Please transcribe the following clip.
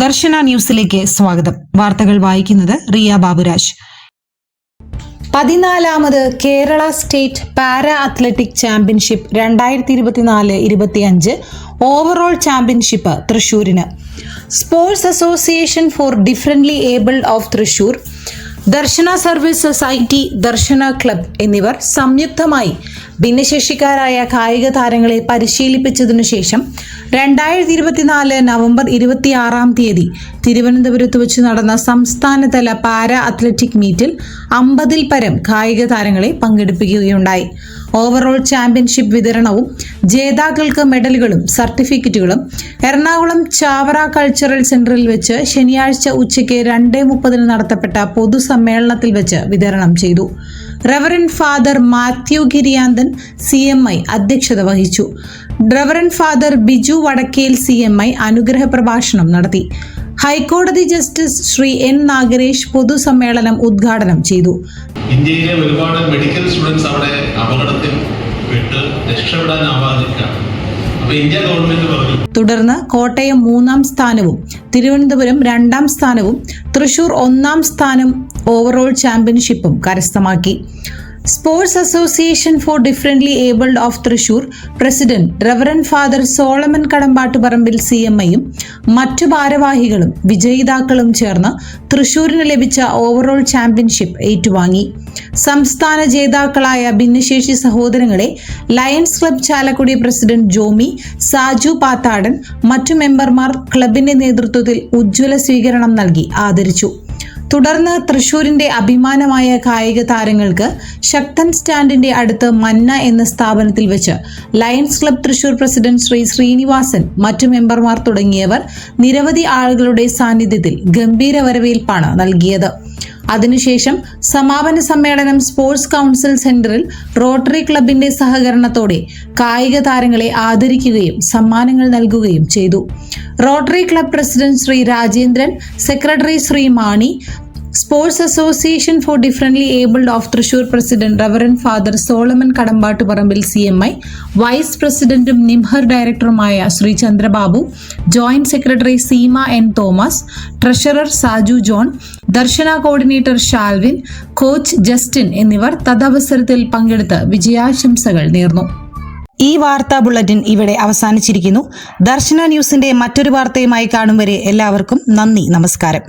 ദർശന ന്യൂസിലേക്ക് സ്വാഗതം. വാർത്തകൾ വായിക്കുന്നത് Riya Baburaj. പതിനാലാമത് Kerala state para athletic championship രണ്ടായിരത്തി ഇരുപത്തിനാല് ഇരുപത്തിയഞ്ച് overall championship തൃശൂരിന്. Sports association for differently abled of Thrissur Darshana service society Darshana club എന്നിവർ സംയുക്തമായി ഭിന്നശേഷിക്കാരായ കായിക താരങ്ങളെ പരിശീലിപ്പിച്ചതിനു ശേഷം രണ്ടായിരത്തി ഇരുപത്തിനാല് നവംബർ ഇരുപത്തിയാറാം തീയതി തിരുവനന്തപുരത്ത് വെച്ച് നടന്ന സംസ്ഥാനതല പാരാ അത്ലറ്റിക് മീറ്റിൽ അമ്പതിൽ പരം കായിക താരങ്ങളെ പങ്കെടുപ്പിക്കുകയുണ്ടായി. ഓവറോൾ ചാമ്പ്യൻഷിപ്പ് വിതരണവും ജേതാക്കൾക്ക് മെഡലുകളും സർട്ടിഫിക്കറ്റുകളും എറണാകുളം ചാവറ കൾച്ചറൽ സെന്ററിൽ വെച്ച് ശനിയാഴ്ച ഉച്ചയ്ക്ക് രണ്ടേ മുപ്പതിന് നടത്തപ്പെട്ട പൊതുസമ്മേളനത്തിൽ വെച്ച് വിതരണം ചെയ്തു. Reverend father Mathew Giriyanthan C M I അധ്യക്ഷത വഹിച്ചു. Reverend father Biju Vadakkel C M I അനുഗ്രഹ പ്രഭാഷണം നടത്തി. ഹൈക്കോടതി ജസ്റ്റിസ് ശ്രീ എൻ നാഗരേഷ് പൊതുസമ്മേളനം ഉദ്ഘാടനം ചെയ്തു. ഇന്ത്യയിലെ ഒരുപാട് മെഡിക്കൽ തുടർന്ന് കോട്ടയം മൂന്നാം സ്ഥാനവും തിരുവനന്തപുരം രണ്ടാം സ്ഥാനവും തൃശൂർ ഒന്നാം സ്ഥാനം ഓവറോൾ ചാമ്പ്യൻഷിപ്പും കരസ്ഥമാക്കി. Sports association for differently abled of Thrissur president reverend father Solomon Kadambattuparambil C M ഐയും മറ്റു ഭാരവാഹികളും വിജയിതാക്കളും ചേർന്ന് തൃശൂരിന് ലഭിച്ച ഓവറോൾ ചാമ്പ്യൻഷിപ്പ് ഏറ്റുവാങ്ങി. സംസ്ഥാന ജേതാക്കളായ ഭിന്നശേഷി സഹോദരങ്ങളെ lions club Chalakudy president Jomy Saju Pathadan മറ്റു മെമ്പർമാർ ക്ലബിന്റെ നേതൃത്വത്തിൽ ഉജ്ജ്വല സ്വീകരണം നൽകി ആദരിച്ചു. തുടർന്ന് തൃശൂരിന്റെ അഭിമാനമായ കായിക താരങ്ങൾക്ക് ശക്തൻ സ്റ്റാൻഡിന്റെ അടുത്ത് മന്ന എന്ന സ്ഥാപനത്തിൽ വെച്ച് lions club Thrissur president Shri Srinivasan മറ്റു മെമ്പർമാർ തുടങ്ങിയവർ നിരവധി ആളുകളുടെ സാന്നിധ്യത്തിൽ ഗംഭീര വരവേൽപ്പാണ് നൽകിയത്. അതിനുശേഷം സമാപന സമ്മേളനം സ്പോർട്സ് കൗൺസിൽ സെന്ററിൽ റോട്ടറി ക്ലബിന്റെ സഹകരണത്തോടെ കായിക താരങ്ങളെ ആദരിക്കുകയും സമ്മാനങ്ങൾ നൽകുകയും ചെയ്തു. Rotary club president Shri Rajendran secretary Shri Mani sports association for differently abled of Thrissur president reverend father Solomon Kadambattu Parambil C M I vice പ്രസിഡന്റും നിംഹർ ഡയറക്ടറുമായ Shri Chandrababu joint secretary Seema N Thomas treasurer Saju John Darshana coordinator Shalvin coach Justin എന്നിവർ തദവസരത്തിൽ പങ്കെടുത്ത് വിജയാശംസകൾ നേർന്നു. ഈ വാർത്താ bulletin ഇവിടെ അവസാനിച്ചിരിക്കുന്നു. ദർശന ന്യൂസിന്റെ മറ്റൊരു വാർത്തയുമായി കാണും വരെ എല്ലാവർക്കും നന്ദി നമസ്കാരം.